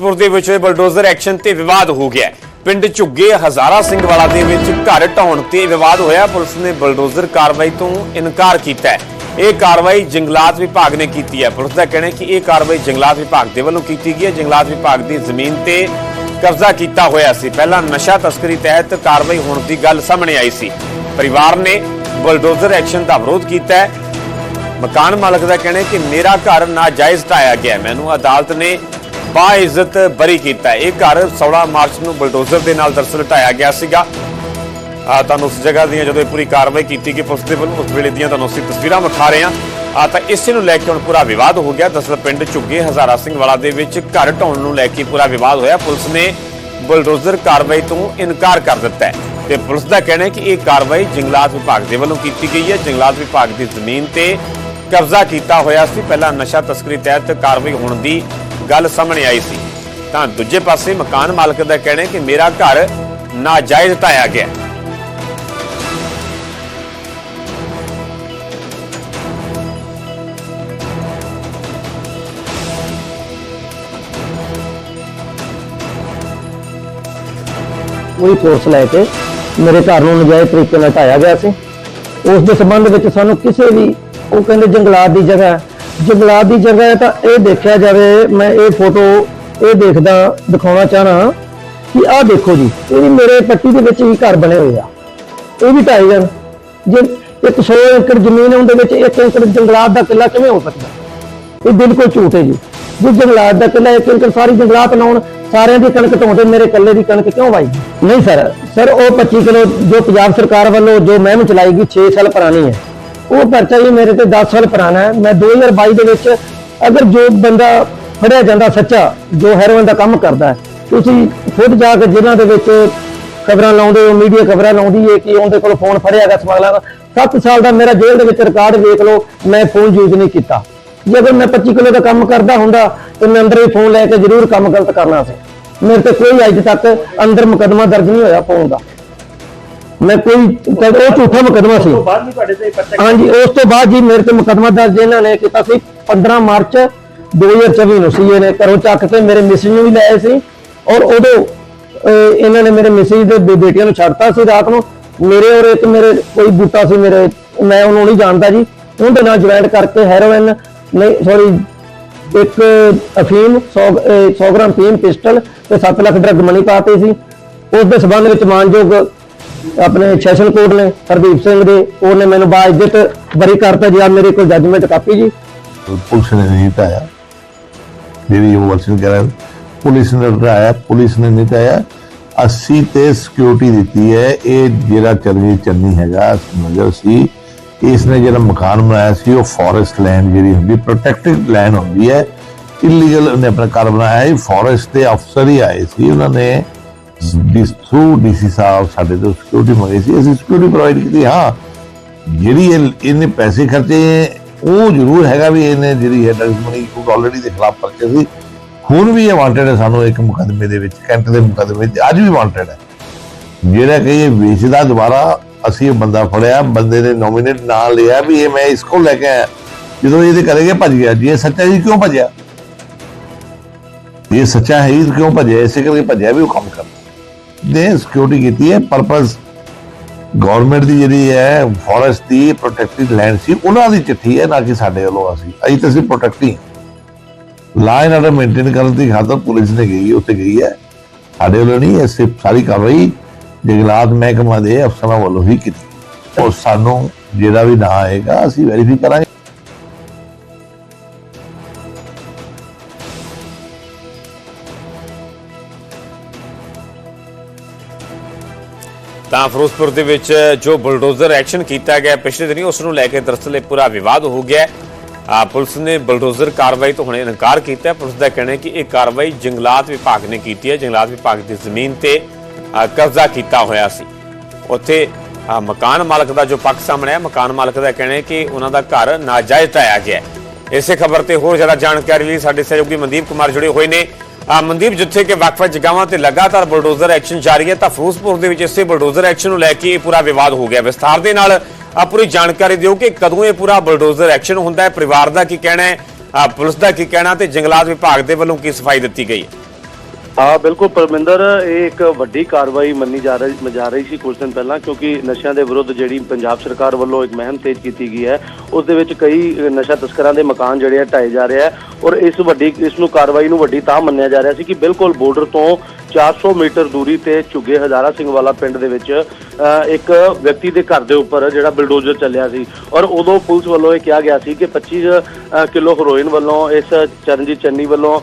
ਫਿਰੋਜ਼ਪੁਰ ਦੇ ਵਿੱਚ bulldozer action ਤੇ ਵਿਵਾਦ ਹੋ ਗਿਆ ਪਿੰਡ ਝੁੱਗੇ ਹਜ਼ਾਰਾ ਸਿੰਘ ਵਾਲਾ ਦੇ ਵਿੱਚ ਘਰ ਢਾਉਣ ਤੇ ਵਿਵਾਦ ਹੋਇਆ। ਪੁਲਿਸ ਨੇ ਬਲਡੋਜ਼ਰ ਕਾਰਵਾਈ ਤੋਂ ਇਨਕਾਰ ਕੀਤਾ ਹੈ। ਇਹ ਕਾਰਵਾਈ ਜੰਗਲਾਤ ਵਿਭਾਗ ਨੇ ਕੀਤੀ ਹੈ। ਪੁਲਿਸ ਦਾ ਕਹਿਣਾ ਹੈ ਕਿ ਇਹ ਕਾਰਵਾਈ ਜੰਗਲਾਤ ਵਿਭਾਗ ਦੇ ਵੱਲੋਂ ਕੀਤੀ ਗਈ ਹੈ। ਜੰਗਲਾਤ ਵਿਭਾਗ ਦੀ ਜ਼ਮੀਨ ਤੇ ਕਬਜ਼ਾ ਕੀਤਾ ਹੋਇਆ ਸੀ। ਪਹਿਲਾਂ ਨਸ਼ਾ ਤਸਕਰੀ ਤਹਿਤ ਕਾਰਵਾਈ ਹੋਣ ਦੀ ਗੱਲ ਸਾਹਮਣੇ ਆਈ ਸੀ। ਪਰਿਵਾਰ ਨੇ ਬਲਡੋਜ਼ਰ ਐਕਸ਼ਨ ਦਾ ਵਿਰੋਧ ਕੀਤਾ ਹੈ। ਮਕਾਨ ਮਾਲਕ ਦਾ ਕਹਿਣਾ ਹੈ ਕਿ ਮੇਰਾ ਘਰ ਨਾਜਾਇਜ਼ ਢਾਇਆ ਗਿਆ ਮੈਨੂੰ ਅਦਾਲਤ ਨੇ ਬਾਇਜ਼ਤ ਬਰੀ ਕੀਤਾ ਇਹ ਘਰ 16 ਮਾਰਚ ਨੂੰ ਬਲਡੋਜ਼ਰ ਦੇ ਨਾਲ ਦਰਸਲ ਢਾਇਆ ਗਿਆ ਸੀਗਾ। ਆ, ਤੁਹਾਨੂੰ ਉਸ ਜਗ੍ਹਾ ਦੀਆਂ ਜਦੋਂ ਇਹ ਪੂਰੀ ਕਾਰਵਾਈ ਕੀਤੀ ਗਈ, ਪੁਲਿਸ ਦੇ ਵੱਲੋਂ ਉਸ ਵੇਲੇ ਦੀਆਂ ਤੁਹਾਨੂੰ ਅਸੀਂ ਤਸਵੀਰਾਂ ਵਿਖਾ ਰਹੇ ਹਾਂ। ਆ, ਤਾਂ ਇਸੇ ਨੂੰ ਲੈ ਕੇ ਹੁਣ ਪੂਰਾ ਵਿਵਾਦ ਹੋ ਗਿਆ। ਦਰਅਸਲ ਪਿੰਡ ਝੁੱਗੇ ਹਜ਼ਾਰਾ ਸਿੰਘ ਵਾਲਾ ਦੇ ਵਿੱਚ ਘਰ ਢਾਉਣ ਨੂੰ ਲੈ ਕੇ ਪੂਰਾ ਵਿਵਾਦ ਹੋਇਆ। ਪੁਲਿਸ ਨੇ ਬਲਡੋਜ਼ਰ ਕਾਰਵਾਈ ਤੋਂ ਇਨਕਾਰ ਕਰ ਦਿੱਤਾ ਹੈ। ਤੇ ਪੁਲਿਸ ਦਾ ਕਹਿਣਾ ਹੈ ਕਿ ਇਹ ਕਾਰਵਾਈ ਜੰਗਲਾਤ ਵਿਭਾਗ ਦੇ ਵੱਲੋਂ ਕੀਤੀ ਗਈ ਹੈ। ਜੰਗਲਾਤ ਵਿਭਾਗ ਦੀ ਜ਼ਮੀਨ ਤੇ ਕਬਜ਼ਾ ਕੀਤਾ ਹੋਇਆ ਸੀ। ਪਹਿਲਾਂ ਨਸ਼ਾ ਤਸਕਰੀ ਤਹਿਤ ਕਾਰਵਾਈ ਹੋਣ ਦੀ ਗੱਲ ਸਾਹਮਣੇ ਆਈ ਸੀ ਤਾਂ ਦੂਜੇ ਪਾਸੇ ਮਕਾਨ ਮਾਲਕ ਦਾ ਕਹਿਣਾ ਹੈ ਕਿ ਮੇਰਾ ਘਰ ਨਾਜਾਇਜ਼ ਢਾਇਆ ਗਿਆ ਹੈ। ਉਹੀ ਫੋਰਸ ਲੈ ਕੇ ਮੇਰੇ ਘਰ ਨੂੰ ਨਜਾਇਜ਼ ਤਰੀਕੇ ਨਾਲ ਢਾਇਆ ਗਿਆ ਸੀ ਉਸ ਦੇ ਸੰਬੰਧ ਵਿੱਚ ਸਾਨੂੰ ਕਿਸੇ ਵੀ, ਉਹ ਕਹਿੰਦੇ ਜੰਗਲਾਤ ਦੀ ਜਗ੍ਹਾ ਹੈ। ਜੰਗਲਾਤ ਦੀ ਜਗ੍ਹਾ ਹੈ ਤਾਂ ਇਹ ਦੇਖਿਆ ਜਾਵੇ, ਮੈਂ ਇਹ ਫੋਟੋ ਇਹ ਦੇਖਦਾ, ਦਿਖਾਉਣਾ ਚਾਹਣਾ ਕਿ ਆਹ ਦੇਖੋ ਜੀ, ਇਹ ਵੀ ਮੇਰੇ ਪੱਟੀ ਦੇ ਵਿੱਚ ਹੀ ਘਰ ਬਣੇ ਹੋਏ ਆ। ਇਹ ਵੀ ਢਾਈ ਜਾਣ ਜੇ 100 ਏਕੜ ਜ਼ਮੀਨ ਹੈ, ਉਹਦੇ ਵਿੱਚ 1 ਏਕੜ ਜੰਗਲਾਤ ਦਾ ਕਿੱਲਾ ਕਿਵੇਂ ਹੋ ਸਕਦਾ? ਇਹ ਬਿਲਕੁਲ ਝੂਠ ਹੈ ਜੀ। ਜੇ ਜੰਗਲਾਤ ਦਾ ਕਿੱਲਾ, ਇੱਕ ਏਕੜ ਸਾਰੀ ਜੰਗਲਾਤ ਲਾਉਣ, ਸਾਰਿਆਂ ਦੀ ਕਣਕ ਢੋਂਦੇ, ਮੇਰੇ ਇਕੱਲੇ ਦੀ ਕਣਕ ਕਿਉਂ ਵਾਈ ਨਹੀਂ ਸਰ ਸਰ ਉਹ 25 ਕਿਲੋ ਜੋ ਪੰਜਾਬ ਸਰਕਾਰ ਵੱਲੋਂ ਜੋ ਮਹਿਮ ਚਲਾਈ ਗਈ 6 ਸਾਲ ਪੁਰਾਣੀ ਹੈ। ਉਹ ਪਰਚਾ ਜੀ ਮੇਰੇ ਤੇ 10 ਸਾਲ ਪੁਰਾਣਾ ਹੈ। ਮੈਂ 2022 ਦੇ ਵਿੱਚ ਅਗਰ ਜੋ ਬੰਦਾ ਫੜਿਆ ਜਾਂਦਾ ਸੱਚਾ, ਜੋ ਹੈਰੋਇਨ ਦਾ ਕੰਮ ਕਰਦਾ ਹੈ, ਤੁਸੀਂ ਖੁਦ ਜਾ ਕੇ ਜ਼ਿਲ੍ਹਾ ਦੇ ਵਿੱਚ ਖਬਰਾਂ ਲਾਉਂਦੇ ਹੋ ਮੀਡੀਆ ਖਬਰਾਂ ਲਾਉਂਦੀ ਹੈ ਕਿ ਉਹਦੇ ਕੋਲ ਫੋਨ ਫੜਿਆ ਗਿਆ ਸਮਗਲਰ ਦਾ। 7 ਸਾਲ ਦਾ ਮੇਰਾ ਜੇਲ੍ਹ ਦੇ ਵਿੱਚ ਰਿਕਾਰਡ ਵੇਖ ਲਓ, ਮੈਂ ਫੋਨ ਯੂਜ਼ ਨਹੀਂ ਕੀਤਾ। ਜੇ ਮੈਂ 25 ਕਿਲੋ ਦਾ ਕੰਮ ਕਰਦਾ ਹੁੰਦਾ, ਤੇ ਮੈਂ ਅੰਦਰ ਹੀ ਫੋਨ ਲੈ ਕੇ ਜ਼ਰੂਰ ਕੰਮ ਗਲਤ ਕਰਨਾ ਸੀ। ਮੇਰੇ ਤੇ ਕੋਈ ਅੱਜ ਤੱਕ ਅੰਦਰ ਮੁਕਦਮਾ ਦਰਜ ਨਹੀਂ ਹੋਇਆ ਫੋਨ ਦਾ। ਮੈਂ ਕੋਈ ਉਹ ਝੂਠਾ ਮੁਕਦਮਾ ਸੀ। ਬਾਅਦ ਵੀ ਤੁਹਾਡੇ ਤੇ ਪਰਚਾ ਹਾਂਜੀ ਉਸ ਤੋਂ ਬਾਅਦ ਜੀ ਮੇਰੇ ਤੇ ਮੁਕਦਮਾ ਦਰਜ ਇਹਨਾਂ ਨੇ ਕੀਤਾ ਸੀ 15 ਮਾਰਚ 2024 ਨੂੰ ਸੀ। ਇਹਨੇ ਘਰੋਂ ਚੱਕ ਕੇ ਮੇਰੇ ਮਿਸਿਸ ਨੂੰ ਵੀ ਲੈ ਆਏ ਸੀ ਔਰ ਉਦੋਂ ਇਹਨਾਂ ਨੇ ਮੇਰੇ ਮਿਸਿਸ ਦੇ ਬੇਟੀਆਂ ਨੂੰ ਛੱਡਤਾ ਸੀ ਰਾਤ ਨੂੰ। ਮੇਰੇ ਔਰ ਇੱਕ ਮੇਰੇ ਕੋਈ ਬੂਟਾ ਸੀ ਮੇਰੇ ਮੈਂ ਉਹਨੂੰ ਨਹੀਂ ਜਾਣਦਾ ਜੀ। ਉਹਦੇ ਨਾਲ ਜੁਆਇੰਟ ਕਰਕੇ ਹੈਰੋਇਨ ਨਹੀਂ ਸੌਰੀ ਇੱਕ ਅਫੀਮ 100 ਅਹ, 100 ਗ੍ਰਾਮ ਪੀਮ ਪਿਸਟਲ ਤੇ 7 ਲੱਖ ਡਰਗ ਮਨੀ ਪਾਤੇ ਸੀ। ਉਸ ਦੇ ਸਬੰਧ ਵਿੱਚ ਮਾਨਯੋਗ ਆਪਣੇ ਸੈਸ਼ਨ ਕੋਰਟ ਨੇ, ਹਰਦੀਪ ਸਿੰਘ ਦੇ, ਉਹਨੇ ਮੈਨੂੰ ਬਾਇਜ਼ਤ ਬਰੀ ਕਰਤਾ ਜੀ, ਆ ਮੇਰੇ ਕੋਲ ਜੱਜਮੈਂਟ ਕਾਪੀ ਜੀ। ਪੁਲਿਸ ਨੇ ਨਹੀਂ ਢਾਇਆ ਜਿਹੜੀ ਉਹ ਵਰਸ਼ਨ ਪੁਲਿਸ ਨੇ ਢਾਇਆ ਪੁਲਿਸ ਨੇ ਨਹੀਂ ਢਾਇਆ ਅਸੀਂ ਤੇ ਸਿਕਿਉਰਿਟੀ ਦਿੱਤੀ ਹੈ, ਇਹ ਜਿਹੜਾ ਚਰਨੀ ਚੰਨੀ ਹੈਗਾ ਨਜ਼ਰ ਸੀ, ਇਸ ਨੇ ਜਿਹੜਾ ਮਕਾਨ ਬਣਾਇਆ ਸੀ, ਉਹ ਫੋਰੈਸਟ ਲੈਂਡ ਜਿਹੜੀ ਹੁੰਦੀ ਪ੍ਰੋਟੈਕਟਡ ਲੈਂਡ ਹੁੰਦੀ ਹੈ। ਇਲੀਗਲ ਉਹਨੇ ਆਪਣਾ ਘਰ ਬਣਾਇਆ ਹੈ ਫੋਰੈਸਟ ਦੇ ਅਫਸਰ ਹੀ ਆਏ ਸੀ, ਉਹਨਾਂ ਨੇ ਡਿਸ ਥਰੂ ਡੀਸੀ ਸਾਹਿਬ ਸਾਡੇ ਤੋਂ ਸਿਕਿਉਰਿਟੀ ਮੰਗੀ ਸੀ, ਅਸੀਂ ਸਿਕਿਉਰਿਟੀ ਪ੍ਰੋਵਾਈਡ ਕੀਤੀ, ਹਾਂ। ਜਿਹੜੀ ਇਹਨੇ ਪੈਸੇ ਖਰਚੇ, ਉਹ ਜ਼ਰੂਰ ਹੈਗਾ ਵੀ ਇਹਨੇ ਜਿਹੜੀ ਹੈ ਡਰਗ ਮਨੀ ਕੋਡ ਆਲਰੇਡੀ ਦੇ ਖਿਲਾਫ ਪਰਚੇ ਸੀ। ਹੁਣ ਵੀ ਇਹ ਵਾਂਟਡ ਹੈ ਸਾਨੂੰ ਇੱਕ ਮੁਕਦਮੇ ਦੇ ਵਿੱਚ, ਕੈਂਟ ਦੇ ਮੁਕਦਮੇ ਵਿੱਚ, ਅੱਜ ਵੀ ਵਾਂਟਡ ਹੈ। ਜਿਹੜਾ ਕਿ ਵੇਚਦਾ ਦੁਬਾਰਾ, ਅਸੀਂ ਇਹ ਬੰਦਾ ਫੜਿਆ, ਬੰਦੇ ਨੇ ਨੋਮੀਨੇਟ ਨਾ ਲਿਆ ਵੀ ਇਹ ਮੈਂ ਇਸ ਕੋਲ ਲੈ ਕੇ ਆਇਆ। ਜਦੋਂ ਇਹਦੇ ਘਰੇ ਭੱਜ ਗਿਆ, ਜੀ ਇਹ ਸੱਚਾ ਜੀ ਕਿਉਂ ਭੱਜਿਆ? ਇਹ ਸੱਚਾ ਹੈ ਹੀ ਕਿਉਂ ਭੱਜਿਆ? ਇਸੇ ਕਰਕੇ ਭੱਜਿਆ ਵੀ ਉਹ ਕੰਮ ਕਰਦਾ। ਨੇ ਸਿਕਿਉਰਿਟੀ ਕੀਤੀ ਹੈ ਪਰਪਸ ਗਵਰਨਮੈਂਟ ਦੀ ਜਿਹੜੀ ਹੈ ਫੋਰੈਸਟ ਦੀ ਪ੍ਰੋਟੈਕਟਿਡ ਲੈਂਡ ਸੀ, ਉਹਨਾਂ ਦੀ ਚਿੱਠੀ ਹੈ, ਨਾ ਕਿ ਸਾਡੇ ਵੱਲੋਂ ਅਸੀਂ। ਅਸੀਂ ਤਾਂ ਅਸੀਂ protecting law and order maintain ਕਰਨ ਦੀ ਖਾਤਰ ਪੁਲਿਸ ਨੇ ਗਈ, ਉੱਥੇ ਗਈ ਹੈ। ਸਾਡੇ ਵੱਲੋਂ ਨਹੀਂ, ਇਹ ਸਿਰਫ ਸਾਰੀ ਕਾਰਵਾਈ ਜੰਗਲਾਤ ਮਹਿਕਮਾ ਦੇ ਅਫਸਰਾਂ ਵੱਲੋਂ ਹੀ ਕੀਤੀ। ਉਹ ਸਾਨੂੰ ਜਿਹੜਾ ਵੀ ਨਾ ਆਏਗਾ, ਅਸੀਂ ਵੈਰੀਫਾਈ ਕਰਾਂਗੇ। ਤਾਂ ਫਿਰੋਜ਼ਪੁਰ ਦੇ ਵਿੱਚ ਜੋ ਬੁਲਡੋਜ਼ਰ ਐਕਸ਼ਨ ਕੀਤਾ ਗਿਆ ਪਿਛਲੇ ਦਿਨੀ, ਉਸ ਨੂੰ ਲੈ ਕੇ ਦਰਅਸਲ ਇਹ ਪੂਰਾ ਵਿਵਾਦ ਹੋ ਗਿਆ ਆ, ਪੁਲਿਸ ਨੇ ਬੁਲਡੋਜ਼ਰ ਕਾਰਵਾਈ ਤੋਂ ਹੁਣ ਇਨਕਾਰ ਕੀਤਾ ਪੁਲਿਸ ਦਾ ਕਹਿਣਾ ਹੈ ਕਿ ਇਹ ਕਾਰਵਾਈ ਜੰਗਲਾਤ ਵਿਭਾਗ ਨੇ ਕੀਤੀ ਹੈ। ਜੰਗਲਾਤ ਵਿਭਾਗ ਦੀ ਜ਼ਮੀਨ ਤੇ ਕਬਜ਼ਾ ਕੀਤਾ ਹੋਇਆ ਸੀ। ਉੱਥੇ ਮਕਾਨ ਮਾਲਕ ਦਾ ਜੋ ਪੱਖ ਸਾਹਮਣੇ ਹੈ ਮਕਾਨ ਮਾਲਕ ਦਾ ਕਹਿਣਾ ਹੈ ਕਿ ਉਹਨਾਂ ਦਾ ਘਰ ਨਾਜਾਇਜ਼ ਢਾਇਆ ਗਿਆ ਇਸੇ ਖਬਰ ਤੇ ਹੋਰ ਜ਼ਿਆਦਾ ਜਾਣਕਾਰੀ ਲਈ ਸਾਡੇ ਸਹਿਯੋਗੀ ਮਨਦੀਪ ਕੁਮਾਰ ਜੁੜੇ ਹੋਏ ਨੇ। ਮਨਦੀਪ, ਜਿੱਥੇ ਕਿ ਵੱਖ-ਵੱਖ ਜਗ੍ਹਾਵਾਂ ਤੇ ਲਗਾਤਾਰ ਬੁਲਡੋਜ਼ਰ ਐਕਸ਼ਨ ਜਾਰੀ ਹੈ, ਤਾਂ ਫਿਰੋਜ਼ਪੁਰ ਦੇ ਵਿੱਚ ਇਸੇ ਬੁਲਡੋਜ਼ਰ ਐਕਸ਼ਨ ਨੂੰ ਲੈ ਕੇ ਇਹ ਪੂਰਾ ਵਿਵਾਦ ਹੋ ਗਿਆ। ਵਿਸਥਾਰ ਦੇ ਨਾਲ ਪੂਰੀ ਜਾਣਕਾਰੀ ਦਿਓ ਕਿ ਕਦੋਂ ਇਹ ਪੂਰਾ ਬਲਡੋਜ਼ਰ ਐਕਸ਼ਨ ਹੁੰਦਾ ਹੈ, ਪਰਿਵਾਰ ਦਾ ਕੀ ਕਹਿਣਾ ਹੈ ਪੁਲਿਸ ਦਾ ਕੀ ਕਹਿਣਾ ਤੇ ਜੰਗਲਾਤ ਵਿਭਾਗ ਦੇ ਵੱਲੋਂ ਕੀ ਸਫ਼ਾਈ ਦਿੱਤੀ ਗਈ ਹੈ। ਹਾਂ, ਬਿਲਕੁਲ ਪਰਮਿੰਦਰ, ਇਹ ਇੱਕ ਵੱਡੀ ਕਾਰਵਾਈ ਮੰਨੀ ਜਾ ਰਹੀ ਜਾ ਰਹੀ ਸੀ ਕੁਝ ਦਿਨ ਪਹਿਲਾਂ, ਕਿਉਂਕਿ ਨਸ਼ਿਆਂ ਦੇ ਵਿਰੁੱਧ ਜਿਹੜੀ ਪੰਜਾਬ ਸਰਕਾਰ ਵੱਲੋਂ ਇੱਕ ਮਹਿੰਮ ਤੇਜ਼ ਕੀਤੀ ਗਈ ਹੈ, ਉਸ ਦੇ ਵਿੱਚ ਕਈ ਨਸ਼ਾ ਤਸਕਰਾਂ ਦੇ ਮਕਾਨ ਜਿਹੜੇ ਆ ਢਾਏ ਜਾ ਰਹੇ ਆ ਔਰ ਇਸ ਵੱਡੀ ਇਸ ਨੂੰ ਕਾਰਵਾਈ ਨੂੰ ਵੱਡੀ ਤਾਂ ਮੰਨਿਆ ਜਾ ਰਿਹਾ ਸੀ ਕਿ ਬਿਲਕੁਲ ਬਾਰਡਰ ਤੋਂ 400 ਮੀਟਰ ਦੂਰੀ ਤੇ ਝੁੱਗੇ ਹਜ਼ਾਰਾ ਸਿੰਘ ਵਾਲਾ ਪਿੰਡ ਦੇ ਵਿੱਚ ਅ, ਇੱਕ ਵਿਅਕਤੀ ਦੇ ਘਰ ਦੇ ਉੱਪਰ ਜਿਹੜਾ ਬਿਲਡੋਜ਼ਰ ਚੱਲਿਆ ਸੀ। ਔਰ ਉਦੋਂ ਪੁਲਿਸ ਵੱਲੋਂ ਇਹ ਕਿਹਾ ਗਿਆ ਸੀ ਕਿ 25 ਅ, ਕਿਲੋ ਹੈਰੋਇਨ ਵੱਲੋਂ ਇਸ ਚਰਨਜੀਤ ਚੰਨੀ ਵੱਲੋਂ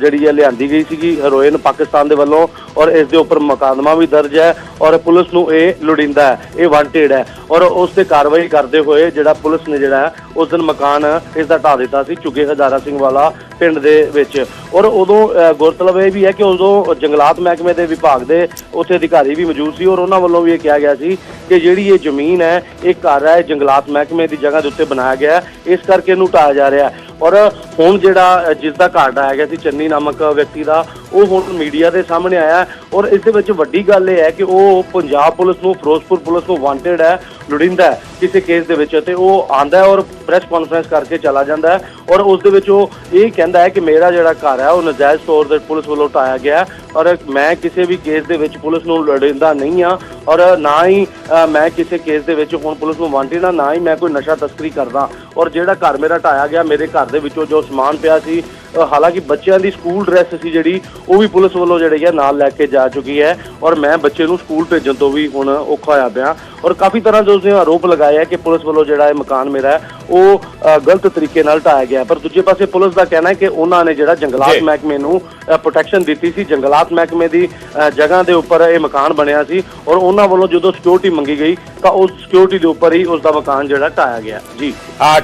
ਜਿਹੜੀ ਹੈ ਲਿਆਂਦੀ ਗਈ ਸੀਗੀ ਹੈਰੋਇਨ ਪਾਕਿਸਤਾਨ ਦੇ ਵੱਲੋਂ ਔਰ ਇਸ ਦੇ ਉੱਪਰ ਮੁਕੱਦਮਾ ਵੀ ਦਰਜ ਹੈ ਔਰ ਪੁਲਿਸ ਨੂੰ ਇਹ ਲੋੜੀਂਦਾ ਹੈ ਇਹ ਵਾਂਟਡ ਹੈ। ਔਰ ਉਸ ਤੇ ਕਾਰਵਾਈ ਕਰਦੇ ਹੋਏ ਜਿਹੜਾ ਪੁਲਿਸ ਨੇ ਜਿਹੜਾ ਉਸ ਦਿਨ ਮਕਾਨ ਇਸ ਦਾ ਢਾ ਦਿੱਤਾ ਸੀ ਝੁੱਗੇ ਹਜ਼ਾਰਾ ਸਿੰਘ ਵਾਲਾ ਪਿੰਡ ਦੇ ਵਿੱਚ। ਔਰ ਉਦੋਂ ਗੁਰਤਲਬ ਇਹ ਵੀ ਹੈ ਕਿ ਉਦੋਂ ਜੰਗਲਾਤ ਮਹਿਕਮੇ ਦੇ ਵਿਭਾਗ ਦੇ ਉੱਥੇ ਅਧਿਕਾਰੀ ਵੀ ਮੌਜੂਦ ਸੀ ਔਰ ਉਹਨਾਂ ਵੱਲੋਂ ਵੀ ਇਹ ਕਿਹਾ ਗਿਆ ਸੀ ਕਿ ਜਿਹੜੀ ਇਹ ਜ਼ਮੀਨ ਹੈ, ਇਹ ਘਰ ਹੈ, ਇਹ ਜੰਗਲਾਤ ਮਹਿਕਮੇ ਦੀ ਜਗ੍ਹਾ ਦੇ ਉੱਤੇ ਬਣਾਇਆ ਗਿਆ ਇਸ ਕਰਕੇ ਇਹਨੂੰ ਢਾਇਆ ਜਾ ਰਿਹਾ ਹੈ। ਔਰ ਹੁਣ ਜਿਹੜਾ ਅ, ਜਿਸ ਦਾ ਘਰ ਢਾਇਆ ਗਿਆ ਸੀ ਚੰਨੀ ਨਾਮਕ ਵਿਅਕਤੀ ਦਾ ਉਹ ਹੁਣ ਮੀਡੀਆ ਦੇ ਸਾਹਮਣੇ ਆਇਆ ਔਰ ਇਸ ਦੇ ਵਿੱਚ ਵੱਡੀ ਗੱਲ ਇਹ ਹੈ ਕਿ ਉਹ ਪੰਜਾਬ ਪੁਲਿਸ ਨੂੰ ਫਿਰੋਜ਼ਪੁਰ ਪੁਲਿਸ ਨੂੰ ਵਾਂਟਡ ਹੈ ਲੋੜੀਂਦਾ ਕਿਸੇ ਕੇਸ ਦੇ ਵਿੱਚ ਤੇ ਉਹ ਆਂਦਾ ਔਰ ਪ੍ਰੈਸ ਕਾਨਫਰੰਸ ਕਰਕੇ ਚਲਾ ਜਾਂਦਾ ਹੈ ਔਰ ਉਸ ਦੇ ਵਿੱਚ ਉਹ ਇਹ ਕਹਿੰਦਾ ਹੈ ਕਿ ਮੇਰਾ ਜਿਹੜਾ ਘਰ ਹੈ ਉਹ ਨਜਾਇਜ਼ ਤੌਰ ਤੇ ਪੁਲਿਸ ਵੱਲੋਂ ਟਾਇਆ ਗਿਆ ਔਰ ਮੈਂ ਕਿਸੇ ਵੀ ਕੇਸ ਦੇ ਵਿੱਚ ਪੁਲਿਸ ਨੂੰ ਲੋੜੀਂਦਾ ਨਹੀਂ ਆ ਔਰ ਨਾ ਹੀ ਅ, ਮੈਂ ਕਿਸੇ ਕੇਸ ਦੇ ਵਿੱਚ ਹੁਣ ਪੁਲਿਸ ਨੂੰ ਵਾਂਟਡ ਆ ਨਾ ਹੀ ਮੈਂ ਕੋਈ ਨਸ਼ਾ ਤਸਕਰੀ ਕਰਦਾ। ਔਰ ਜਿਹੜਾ ਘਰ ਮੇਰਾ ਢਾਇਆ ਗਿਆ ਮੇਰੇ ਘਰ ਦੇ ਵਿੱਚੋਂ ਜੋ ਸਮਾਨ ਪਿਆ ਸੀ ਹਾਲਾਂਕਿ ਬੱਚਿਆਂ ਦੀ ਸਕੂਲ ਡਰੈਸ ਸੀ ਜਿਹੜੀ ਉਹ ਵੀ ਪੁਲਿਸ ਵੱਲੋਂ ਜਿਹੜੀ ਹੈ ਨਾਲ ਲੈ ਕੇ ਜਾ ਚੁੱਕੀ ਹੈ ਔਰ ਮੈਂ ਬੱਚੇ ਨੂੰ ਸਕੂਲ ਭੇਜਣ ਤੋਂ ਵੀ ਹੁਣ ਔਖਾ ਹੋਇਆ ਪਿਆ ਔਰ ਕਾਫੀ ਤਰ੍ਹਾਂ ਦੇ ਉਸਨੇ ਆਰੋਪ ਲਗਾਏ ਹੈ ਕਿ ਪੁਲਿਸ ਵੱਲੋਂ ਜਿਹੜਾ ਇਹ ਮਕਾਨ ਮੇਰਾ ਹੈ ਉਹ ਗਲਤ ਤਰੀਕੇ ਨਾਲ ਢਾਇਆ ਗਿਆ। ਪਰ ਦੂਜੇ ਪਾਸੇ ਪੁਲਿਸ ਦਾ ਕਹਿਣਾ ਹੈ ਕਿ ਉਹਨਾਂ ਨੇ ਜਿਹੜਾ ਜੰਗਲਾਤ। ਮਹਿਕਮੇ ਨੂੰ ਪ੍ਰੋਟੈਕਸ਼ਨ ਦਿੱਤੀ ਸੀ ਜੰਗਲਾਤ ਮਹਿਕਮੇ ਦੀ ਜਗ੍ਹਾ ਦੇ ਉੱਪਰ ਇਹ ਮਕਾਨ ਬਣਿਆ ਸੀ ਔਰ ਉਹਨਾਂ ਵੱਲੋਂ ਜਦੋਂ ਸਿਕਿਉਰਿਟੀ ਮੰਗੀ ਗਈ ਤਾਂ ਉਸ ਸਿਕਿਉਰਿਟੀ ਦੇ ਉੱਪਰ ਹੀ ਉਸ ਦਾ ਮਕਾਨ ਜਿਹੜਾ ਢਾਇਆ ਗਿਆ ਜੀ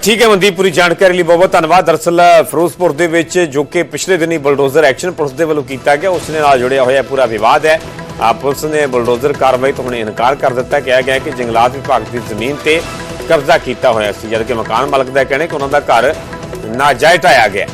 ਠੀਕ ਹੈ ਮਨਦੀਪ ਪੂਰੀ ਜਾਣਕਾਰੀ ਲਈ ਬਹੁਤ ਬਹੁਤ ਧੰਨਵਾਦ ਦਰਅਸਲ ਫਿਰੋਜ਼ਪੁਰ ਦੇ ਵਿੱਚ ਜੋ ਕਿ ਪਿਛਲੇ ਦਿਨੀ ਬਲਡੋਜ਼ਰ ਐਕਸ਼ਨ ਪੁਲਿਸ ਦੇ ਵੱਲੋਂ ਕੀਤਾ ਗਿਆ, ਉਸ ਨਾਲ ਜੁੜਿਆ ਹੋਇਆ ਪੂਰਾ ਵਿਵਾਦ ਹੈ। ਆ, ਪੁਲਿਸ ਨੇ ਬਲਡੋਜ਼ਰ ਕਾਰਵਾਈ ਤੋਂ ਹੁਣ ਇਨਕਾਰ ਕਰ ਦਿੱਤਾ। ਕਿਹਾ ਗਿਆ ਕਿ ਜੰਗਲਾਤ ਵਿਭਾਗ ਦੀ ਜ਼ਮੀਨ ਤੇ ਕਬਜ਼ਾ ਕੀਤਾ ਹੋਇਆ ਸੀ, ਜਦਕਿ ਮਕਾਨ ਮਾਲਕ ਦਾ ਕਹਿਣਾ ਕਿ ਉਹਨਾਂ ਦਾ ਘਰ ਨਾਜਾਇਜ਼ ਢਾਇਆ ਗਿਆ।